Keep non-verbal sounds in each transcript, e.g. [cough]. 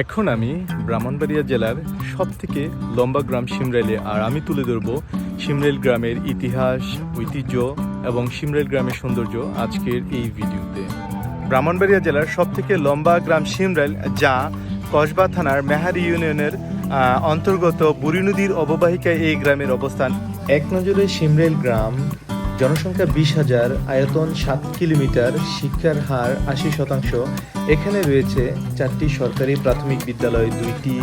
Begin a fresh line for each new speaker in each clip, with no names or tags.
এখন আমি ব্রাহ্মণবাড়িয়া জেলার সব থেকে লম্বা গ্রাম সিমরাইলে, আর আমি তুলে ধরব সিমরাইল গ্রামের ইতিহাস, ঐতিহ্য এবং সিমরাইল গ্রামের সৌন্দর্য আজকের এই ভিডিওতে। ব্রাহ্মণবাড়িয়া জেলার সব থেকে লম্বা গ্রাম সিমরাইল, যা কসবা থানার মেহারি ইউনিয়নের অন্তর্গত বুড়ি নদীর অববাহিকায় এই গ্রামের অবস্থান। এক নজরে সিমরাইল গ্রাম জনসংখ্যা বিশ হাজার, আয়তন সাত কিলোমিটার, শিক্ষার হার আশি শতাংশ। এখানে রয়েছে চারটি সরকারি প্রাথমিক বিদ্যালয়, দুইটি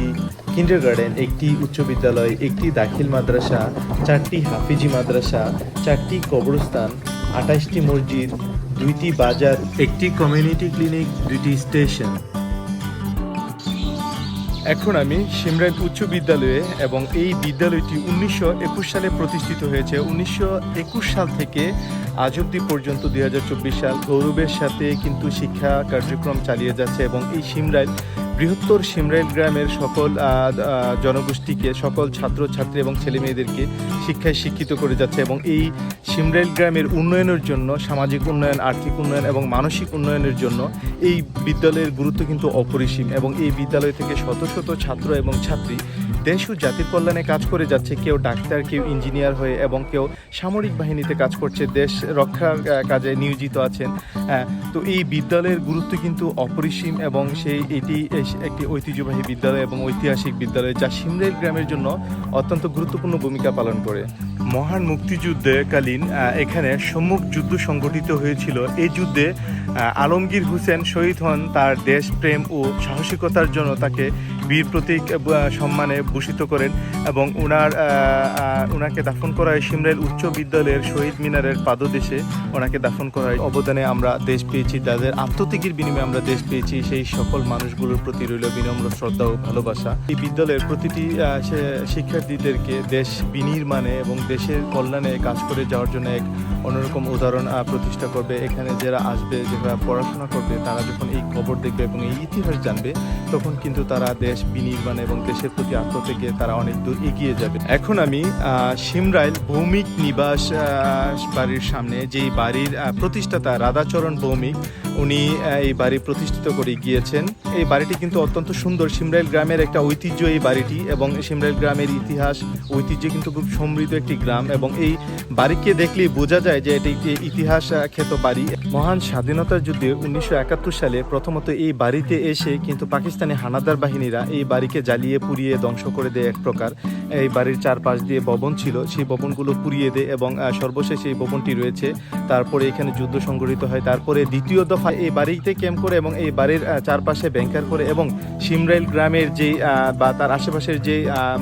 কিন্ডার গার্ডেন একটি উচ্চ বিদ্যালয়, একটি দাখিল মাদ্রাসা, চারটি হাফিজি মাদ্রাসা, চারটি কবরস্থান, আঠাশটি মসজিদ, দুইটি বাজার, একটি কমিউনিটি ক্লিনিক, দুইটি স্টেশন। এখন আমি সিমরান উচ্চ বিদ্যালয়ে এবং এই বিদ্যালয়টি উনিশশো একুশ সালে প্রতিষ্ঠিত হয়েছে। উনিশশো একুশ সাল থেকে আজ অব্দি পর্যন্ত দুই হাজার চব্বিশ সাল গৌরবের সাথে কিন্তু শিক্ষা কার্যক্রম চালিয়ে যাচ্ছে এবং এই সিমরাইল বৃহত্তর সিমরাইল গ্রামের সকল জনগোষ্ঠীকে, সকল ছাত্র ছাত্রী এবং ছেলে মেয়েদেরকে শিক্ষায় শিক্ষিত করে যাচ্ছে এবং এই সিমরাইল গ্রামের উন্নয়নের জন্য, সামাজিক উন্নয়ন, আর্থিক উন্নয়ন এবং মানসিক উন্নয়নের জন্য এই বিদ্যালয়ের গুরুত্ব কিন্তু অপরিসীম এবং এই বিদ্যালয় থেকে শত শত ছাত্র এবং ছাত্রী দেশ ও জাতির কল্যাণে কাজ করে যাচ্ছে কেউ ডাক্তার কেউ ইঞ্জিনিয়ার হয়ে এবং কেউ সামরিক বাহিনীতে কাজ করছে দেশ রক্ষার কাজে নিয়োজিত আছেন। তো এই বিদ্যালয়ের গুরুত্ব কিন্তু অপরিসীম এবং সেই এটি একটি ঐতিহ্যবাহী বিদ্যালয় এবং ঐতিহাসিক বিদ্যালয় যা সিমরেল গ্রামের জন্য অত্যন্ত গুরুত্বপূর্ণ ভূমিকা পালন করে। মহান মুক্তিযুদ্ধে কালীন আহ, এখানে সম্মুখ যুদ্ধ সংগঠিত হয়েছিল। এই যুদ্ধে আলমগীর হোসেন শহীদ হন। তার দেশপ্রেম ও সাহসিকতার জন্য তাকে বীর প্রতীক সম্মানে ভূষিত করেন এবং ওনার ওনাকে দাফন করা হয় সিমরেল উচ্চ বিদ্যালয়ের শহীদ মিনারের পাদদেশে ওনাকে দাফন করা হয় অবদানে আমরা দেশ পেয়েছি। তাদের আত্মত্যাগের বিনিময়ে আমরা দেশ পেয়েছি। সেই সকল মানুষগুলোর প্রতি রইল বিনম্র শ্রদ্ধা ও ভালোবাসা। এই বিদ্যালয়ের প্রতিটি শিক্ষার্থীদেরকে দেশ বিনির্মাণে এবং দেশের কল্যাণে কাজ করে যাওয়ার জন্য এক অন্যরকম উদাহরণ প্রতিষ্ঠা করবে। এখানে যারা আসবে, যারা পড়াশোনা করবে, তারা যখন এই খবর দেখবে এবং এই ইতিহাস জানবে, তখন কিন্তু তারা দেশ বিনির্মাণে এবং দেশের প্রতি আত্মত্যাগে তারা অনেক দূর এগিয়ে যাবে। এখন আমি সিমরাইল ভৌমিক নিবাস বাড়ির সামনে যেই বাড়ির প্রতিষ্ঠাতা রাধাচরণ ভৌমিক, উনি এই বাড়ি প্রতিষ্ঠিত করে গিয়েছেন। এই বাড়িটি কিন্তু অত্যন্ত সুন্দর। সিমরাইল গ্রামের একটা ঐতিহ্য এই বাড়িটি এবং সিমরাইল গ্রামের ইতিহাস, ঐতিহ্য কিন্তু খুব সমৃদ্ধ একটি গ্রাম এবং এই বাড়িকে দেখলেই বোঝা যায় যে এটি একটি ইতিহাস খ্যাত বাড়ি। মহান স্বাধীনতার যুদ্ধে উনিশশো একাত্তর সালে প্রথমত এই বাড়িতে এসে কিন্তু পাকিস্তানি হানাদার বাহিনীরা এই বাড়িকে জ্বালিয়ে, পুড়িয়ে ধ্বংস করে দেয় এক প্রকার। এই বাড়ির চারপাশ দিয়ে ভবন ছিল, সেই ভবনগুলো পুড়িয়ে দেয় এবং সর্বশেষ এই ভবনটি রয়েছে তারপরে এখানে যুদ্ধ সংঘটিত হয়। তারপরে দ্বিতীয় দফা এই বাড়িতে ক্যাম্প করে এবং এই বাড়ির চারপাশে ব্যাংকার করে এবং সিমরাইল গ্রামের যে বা তার আশেপাশের যে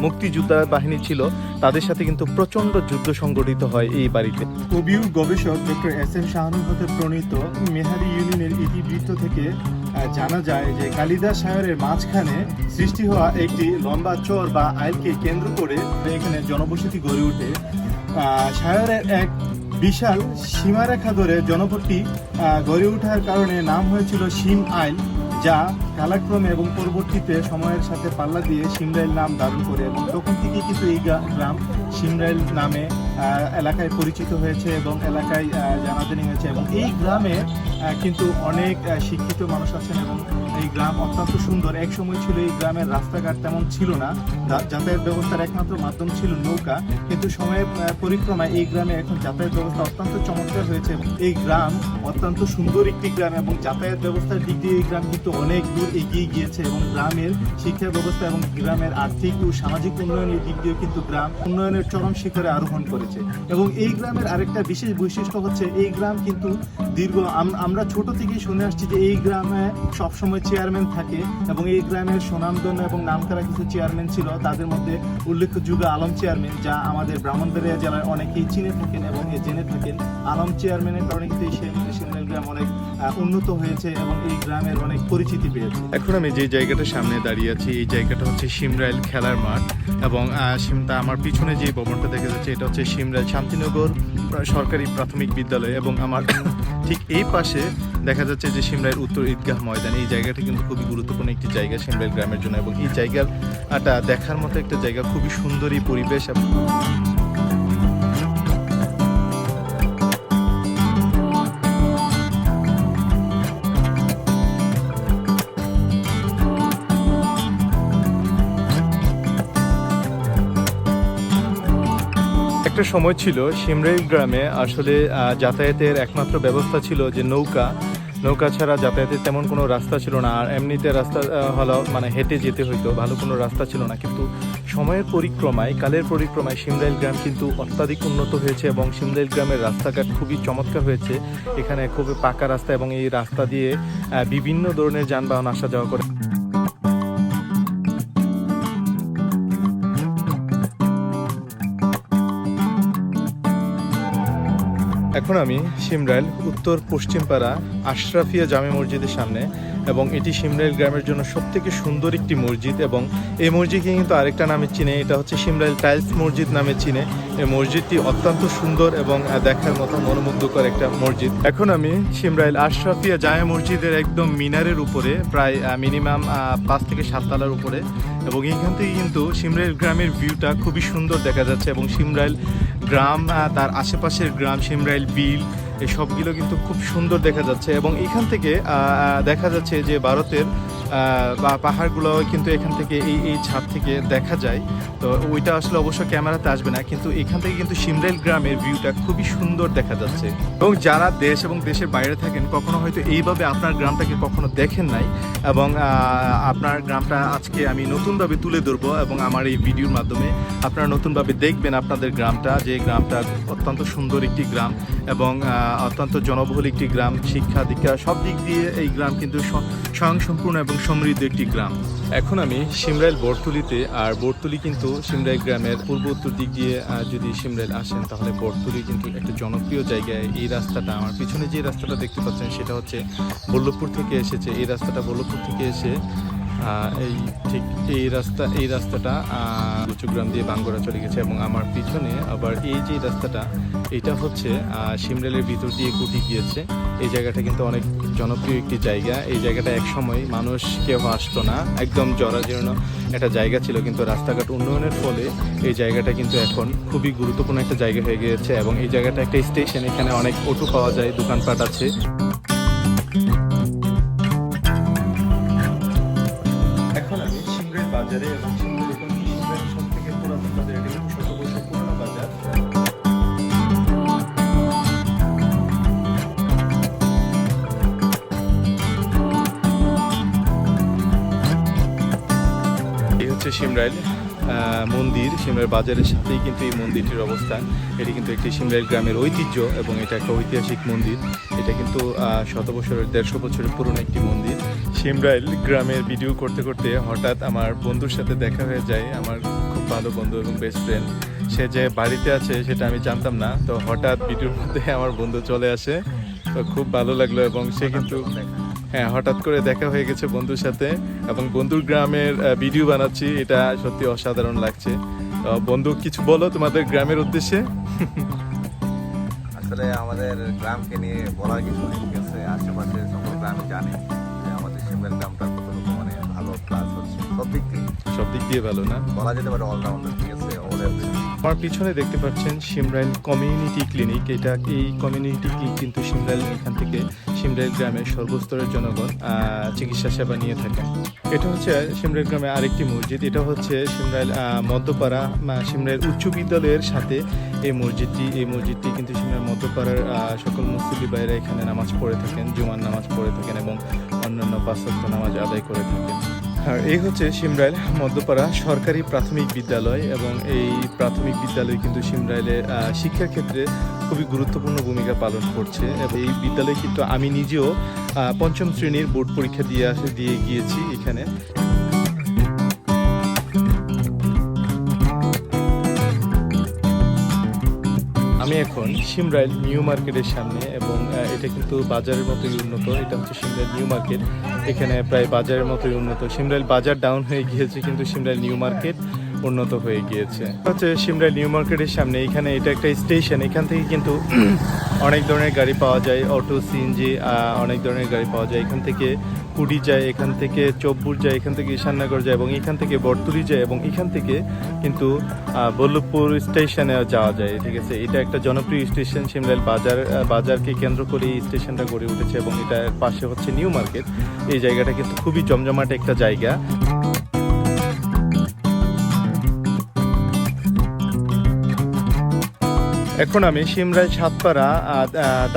মুক্তিযোদ্ধা বাহিনী ছিল তাদের সাথে কিন্তু প্রচণ্ড যুদ্ধ সংঘটিত হয় এই বাড়িতে। কবি গবেষক ডক্টর এস এম শাহানুর প্রণীত মেহারি ইউনিয়নের ইতিবৃত্ত থেকে জানা যায় যে কালিদাস সাগরের মাঝখানে সৃষ্টি হওয়া একটি লম্বা চর বা আইলকে কেন্দ্র করে এখানে জনবসতি গড়ে ওঠে। আহ, সাগরের এক বিশাল সীমারেখা ধরে জনপদটি গড়ে ওঠার কারণে নাম হয়েছিল সিম আইল যা কালাক্রমে এবং পরবর্তীতে সময়ের সাথে পাল্লা দিয়ে সিমরাইল নাম ধারণ করে এবং তখন থেকেই কিন্তু এই গ্রা- গ্রাম সিমরাইল নামে এলাকায় পরিচিত হয়েছে এবং এলাকায় জানাজানি হয়েছে এবং এই গ্রামে কিন্তু অনেক শিক্ষিত মানুষ আছেন এবং এই গ্রাম অত্যন্ত সুন্দর। এক সময় ছিল এই গ্রামের রাস্তাঘাট তেমন ছিল না। যাতায়াত ব্যবস্থার একমাত্র মাধ্যম ছিল নৌকা। কিন্তু সময়ের পরিক্রমায় এই গ্রামে এখন যাতায়াত ব্যবস্থা অত্যন্ত চমৎকার হয়েছে এই গ্রাম অত্যন্ত সুন্দর একটি গ্রাম এবং যাতায়াত ব্যবস্থার দিক দিয়ে এই গ্রাম কিন্তু অনেক দূর এগিয়ে গিয়েছে এবং গ্রামের শিক্ষা ব্যবস্থা এবং গ্রামের আর্থিক ও সামাজিক উন্নয়নের দিক দিয়েও কিন্তু গ্রাম উন্নয়নের চরম শিখরে আরোহণ করেছে। এবং এই গ্রামের আরেকটা বিশেষ বৈশিষ্ট্য হচ্ছে এই গ্রাম কিন্তু দীর্ঘ আম- আমরা ছোট থেকেই শুনে আসছি যে এই গ্রামে সবসময় চেয়ারম্যান থাকে এবং এই গ্রামের সুনামধন্য এবং নামকরা কিছু চেয়ারম্যান ছিল, তাদের মধ্যে উল্লেখযোগ্য আলম চেয়ারম্যান, যা আমাদের ব্রাহ্মণবাড়িয়া জেলার অনেকেই চিনে থাকেন এবং জেনে থাকেন। আলম চেয়ারম্যানের কারণে কিন্তু এই গ্রাম অনেক উন্নত হয়েছে এবং এই গ্রামের অনেক পরিচিতি পেয়েছে। এখন আমি যে জায়গাটার সামনে দাঁড়িয়ে আছি, এই জায়গাটা হচ্ছে সিমরাইল খেলার মাঠ এবং সিমটা আমার পিছনে যে ভবনটা দেখা যাচ্ছে, এটা হচ্ছে সিমরাইল শান্তিনগর সরকারি প্রাথমিক বিদ্যালয় এবং আমার ঠিক এই পাশে দেখা যাচ্ছে যে সিমরাইল উত্তর ঈদগাহ ময়দান। এই জায়গাটা কিন্তু খুবই গুরুত্বপূর্ণ একটি জায়গা সিমরাইল গ্রামের জন্য এবং এই জায়গাটা দেখার মতো একটা জায়গা, খুবই সুন্দরী পরিবেশ এবং সময় ছিল সিমরাইল গ্রামে, আসলে যাতায়াতের একমাত্র ব্যবস্থা ছিল যে নৌকা। নৌকা ছাড়া যাতায়াতের তেমন কোনো রাস্তা ছিল না, আর এমনিতে রাস্তা হলো মানে হেঁটে যেতে হইতো, ভালো কোনো রাস্তা ছিল না। কিন্তু সময়ের পরিক্রমায়, কালের পরিক্রমায় সিমরাইল গ্রাম কিন্তু অত্যাধিক উন্নত হয়েছে এবং সিমরাইল গ্রামের রাস্তাঘাট খুবই চমৎকার হয়েছে। এখানে খুবই পাকা রাস্তা এবং এই রাস্তা দিয়ে বিভিন্ন ধরনের যানবাহন আসা যাওয়া করে। এখন আমি সিমরাইল উত্তর পশ্চিম পাড়া আশরাফিয়া জামে মসজিদের সামনে এবং এটি সিমরাইল গ্রামের জন্য সবথেকে সুন্দর একটি মসজিদ এবং এই মসজিদকে কিন্তু আরেকটা নামে চিনে, এটা হচ্ছে সিমরাইল টাইলস মসজিদ নামে চিনে। এই মসজিদটি অত্যন্ত সুন্দর এবং দেখার মতো মনোমুগ্ধকর একটা মসজিদ। এখন আমি সিমরাইল আশরাফিয়া জামে মসজিদের একদম মিনারের উপরে, প্রায় মিনিমাম পাঁচ থেকে সাত তলার উপরে এবং এইখান থেকে কিন্তু সিমরাইল গ্রামের ভিউটা খুবই সুন্দর দেখা যাচ্ছে এবং সিমরাইল গ্রাম তার আশেপাশের গ্রাম, সিমরাইল, বিল, এসবগুলো সবগুলো কিন্তু খুব সুন্দর দেখা যাচ্ছে। এবং এখান থেকে দেখা যাচ্ছে যে ভারতের বা পাহাড়গুলো কিন্তু এখান থেকে এই এই ছাদ থেকে দেখা যায়। তো ওইটা আসলে অবশ্য ক্যামেরাতে আসবে না, কিন্তু এখান থেকে কিন্তু সিমরাইল গ্রামের ভিউটা খুবই সুন্দর দেখা যাচ্ছে। এবং যারা দেশ এবং দেশের বাইরে থাকেন, কখনো হয়তো এইভাবে আপনার গ্রামটাকে কখনো দেখেন নাই। এবং আপনার গ্রামটা আজকে আমি নতুনভাবে তুলে ধরবো এবং আমার এই ভিডিওর মাধ্যমে আপনারা নতুনভাবে দেখবেন আপনাদের গ্রামটা, যে গ্রামটা অত্যন্ত সুন্দর একটি গ্রাম এবং অত্যন্ত জনবহুল একটি গ্রাম। শিক্ষা দীক্ষা সব দিক দিয়ে এই গ্রাম কিন্তু স্বয়ংসম্পূর্ণ এবং সমৃদ্ধ একটি গ্রাম। এখন আমি সিমরাইল বরতুলিতে আর বরতুলি কিন্তু সিমরাইল গ্রামের পূর্ব উত্তর দিক দিয়ে যদি সিমরাইল আসেন, তাহলে বরতুলি কিন্তু একটা জনপ্রিয় জায়গায়। এই রাস্তাটা, আমার পিছনে যে রাস্তাটা দেখতে পাচ্ছেন, সেটা হচ্ছে বল্লভপুর থেকে এসেছে। এই রাস্তাটা বল্লভপুর থেকে এসে এই ঠিক এই রাস্তা, এই রাস্তাটা উঁচুগ্রাম দিয়ে বাঙ্গরা চলে গেছে এবং আমার পিছনে আবার এই যে রাস্তাটা, এটা হচ্ছে সিমরেলের ভিতর দিয়ে কুটি গিয়েছে। এই জায়গাটা কিন্তু অনেক জনপ্রিয় একটি জায়গা। এই জায়গাটা এক সময় মানুষ কেউ আসতো না, একদম জরাজীর্ণ একটা জায়গা ছিল, কিন্তু রাস্তাঘাট উন্নয়নের ফলে এই জায়গাটা কিন্তু এখন খুবই গুরুত্বপূর্ণ একটা জায়গা হয়ে গিয়েছে এবং এই জায়গাটা একটা স্টেশন, এখানে অনেক অটো পাওয়া যায়, দোকানপাট আছে। এখন আমি সিমরেল বাজারে এবং এখন সব থেকে পুরাতন বাজার শত বছর পুরনো বাজার। হচ্ছে সিমরাইল মন্দির। সিমরাইল বাজারের সাথেই কিন্তু এই মন্দিরটির অবস্থান। এটি কিন্তু একটি সিমরাইল গ্রামের ঐতিহ্য এবং এটা একটা ঐতিহাসিক মন্দির। এটা কিন্তু শত বছরের দেড়শো বছরের পুরনো একটি মন্দির। সিমরাইল গ্রামের ভিডিও করতে করতে হঠাৎ আমার বন্ধুর সাথে দেখা হয়ে যায়। আমার খুব ভালো বন্ধু এবং বেস্ট ফ্রেন্ড সে যে বাড়িতে আছে সেটা আমি জানতাম না। তো হঠাৎ ভিডিওর মধ্যে আমার বন্ধু চলে আসে। তো খুব ভালো লাগল এবং সে কিন্তু হ্যাঁ হঠাৎ করে দেখা হয়ে গেছে বন্ধুর সাথে এবং বন্ধুর গ্রামের ভিডিও বানাচ্ছি। এটা সত্যি অসাধারণ লাগছে। তো বন্ধু কিছু বলো তোমাদের গ্রামের উদ্দেশ্যে?
আসলে আমাদের গ্রামকে নিয়ে বলার কিছু ঠিক আছে? আশেপাশে সকল গ্রামে জানে। শিমের মানে ভালো প্লাস হচ্ছে? সব দিক থেকে
সব দিক দিয়ে ভালো না?
বলা যেতে পারে অলরাউন্ডার ঠিক আছে
আমার পিছনে দেখতে পাচ্ছেন সিমরাইল কমিউনিটি ক্লিনিক এটা এই কমিউনিটি ক্লিনিক কিন্তু সিমরাইল এখান থেকে সিমরাইল গ্রামের সর্বস্তরের জনগণ চিকিৎসা সেবা নিয়ে থাকেন। এটা হচ্ছে সিমরাইল গ্রামে আরেকটি মসজিদ। এটা হচ্ছে সিমরাইল আহ, মধ্যপাড়া সিমরাইল উচ্চ বিদ্যালয়ের সাথে এই মসজিদটি। এই মসজিদটি কিন্তু সিমরাইল মধ্যপাড়ার সকল মুসলিম ভাইরা এখানে নামাজ পড়ে থাকেন জুমার নামাজ পড়ে থাকেন এবং অন্যান্য পাঁচত্ব নামাজ আদায় করে থাকেন। আর এই হচ্ছে সিমরাইল মধ্যপাড়া সরকারি প্রাথমিক বিদ্যালয় এবং এই প্রাথমিক বিদ্যালয় কিন্তু সিমরাইলের শিক্ষার ক্ষেত্রে খুবই গুরুত্বপূর্ণ ভূমিকা পালন করছে এবং এই বিদ্যালয়ে কিন্তু আমি নিজেও পঞ্চম শ্রেণির বোর্ড পরীক্ষা দিয়ে আসে, দিয়ে গিয়েছি এখানে। এখন সিমরাইল নিউ মার্কেটের সামনে এবং এটা কিন্তু বাজারের মতোই উন্নত। এটা হচ্ছে সিমরাইল নিউ মার্কেট। এখানে প্রায় বাজারের মতোই উন্নত। সিমরাইল বাজার ডাউন হয়ে গিয়েছে কিন্তু সিমরাইল নিউ মার্কেট। উন্নত হয়ে গিয়েছে। হচ্ছে সিমরাইল নিউ মার্কেটের সামনে, এখানে এটা একটা স্টেশন, এখান থেকে কিন্তু [clears throat] অনেক ধরনের গাড়ি পাওয়া যায়, অটো সিএনজি অনেক ধরনের গাড়ি পাওয়া যায়। এখান থেকে কুড়ি যায়, এখান থেকে চব্বুর যায়, এখান থেকে ঈশাননগর যায় এবং এখান থেকে বরতুলি যায় এবং এখান থেকে কিন্তু বল্লভপুর স্টেশনে যাওয়া যায়। ঠিক আছে, এটা একটা জনপ্রিয় স্টেশন সিমরাইল বাজার বাজারকে কেন্দ্র করে এই স্টেশনটা গড়ে উঠেছে এবং এটার পাশে হচ্ছে নিউ মার্কেট। এই জায়গাটা কিন্তু খুবই জমজমাট একটা জায়গা। এখন আমি সিমরাই সাতপাড়া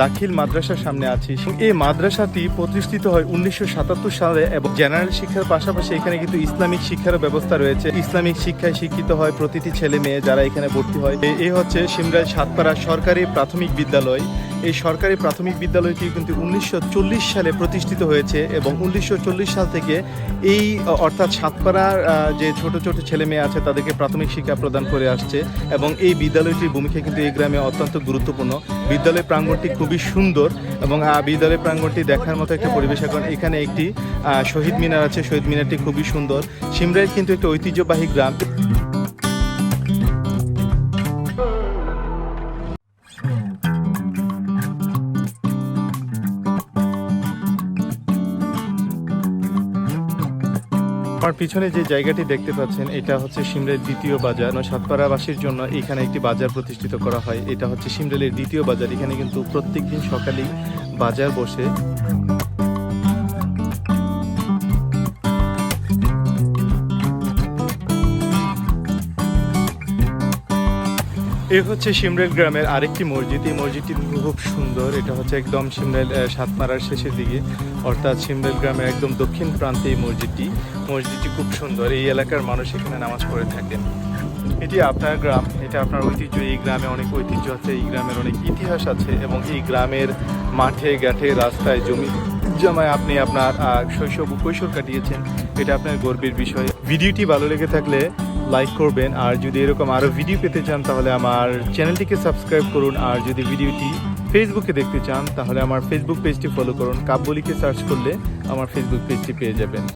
দাখিল মাদ্রাসার সামনে আছি। এই মাদ্রাসাটি প্রতিষ্ঠিত হয় উনিশশো সাতাত্তর সালে এবং জেনারেল শিক্ষার পাশাপাশি এখানে কিন্তু ইসলামিক শিক্ষার ব্যবস্থা রয়েছে। ইসলামিক শিক্ষায় শিক্ষিত হয় প্রতিটি ছেলে মেয়ে যারা এখানে ভর্তি হয়। এই হচ্ছে সিমরাই সাতপাড়া সরকারি প্রাথমিক বিদ্যালয়। এই সরকারি প্রাথমিক বিদ্যালয়টি কিন্তু উনিশশো চল্লিশ সালে প্রতিষ্ঠিত হয়েছে এবং উনিশশো চল্লিশ সাল থেকে এই, অর্থাৎ সাতপাড়ার যে ছোট ছোট ছেলে মেয়ে আছে তাদেরকে প্রাথমিক শিক্ষা প্রদান করে আসছে এবং এই বিদ্যালয়টির ভূমিকা কিন্তু এই গ্রামে অত্যন্ত গুরুত্বপূর্ণ। বিদ্যালয় প্রাঙ্গণটি খুবই সুন্দর এবং বিদ্যালয় প্রাঙ্গণটি দেখার মতো একটা পরিবেশ এখন এখানে একটি শহীদ মিনার আছে। শহীদ মিনারটি খুবই সুন্দর। সিমরাইল কিন্তু একটি ঐতিহ্যবাহী গ্রাম। আমার পিছনে যে জায়গাটি দেখতে পাচ্ছেন, এটা হচ্ছে সিমরের দ্বিতীয় বাজার। সাতপাড়াবাসীর জন্য এখানে একটি বাজার প্রতিষ্ঠিত করা হয়। এটা হচ্ছে সিমরেলের দ্বিতীয় বাজার। এখানে কিন্তু প্রত্যেক দিন সকালেই বাজার বসে। এই হচ্ছে সিমরেল গ্রামের আরেকটি মসজিদ। এই মসজিদটি খুব সুন্দর। এটা হচ্ছে একদম সিমরেল সাতমারার শেষের দিকে। অর্থাৎ সিমরেল গ্রামের একদম দক্ষিণ প্রান্তে এই মসজিদটি। মসজিদটি খুব সুন্দর। এই এলাকার মানুষ এখানে নামাজ পড়ে থাকেন। এটি আপনার গ্রাম। এটা আপনার ঐতিহ্য। এই গ্রামে অনেক ঐতিহ্য আছে। এই গ্রামের অনেক ইতিহাস আছে এবং এই গ্রামের মাঠে, ঘাটে, রাস্তায় জমি জমায় আপনি আপনার শৈশব, কৈশোর কাটিয়েছেন। এটা আপনার গর্বের বিষয়। ভিডিওটি ভালো লেগে থাকলে লাইক করবেন। আর যদি এরকম আরও ভিডিও পেতে চান, তাহলে আমার চ্যানেলটিকে সাবস্ক্রাইব করুন। আর যদি ভিডিওটি ফেসবুকে দেখতে চান, তাহলে আমার ফেসবুক পেজটি ফলো করুন। কাব্যলিকে সার্চ করলে আমার ফেসবুক পেজটি পেয়ে যাবেন।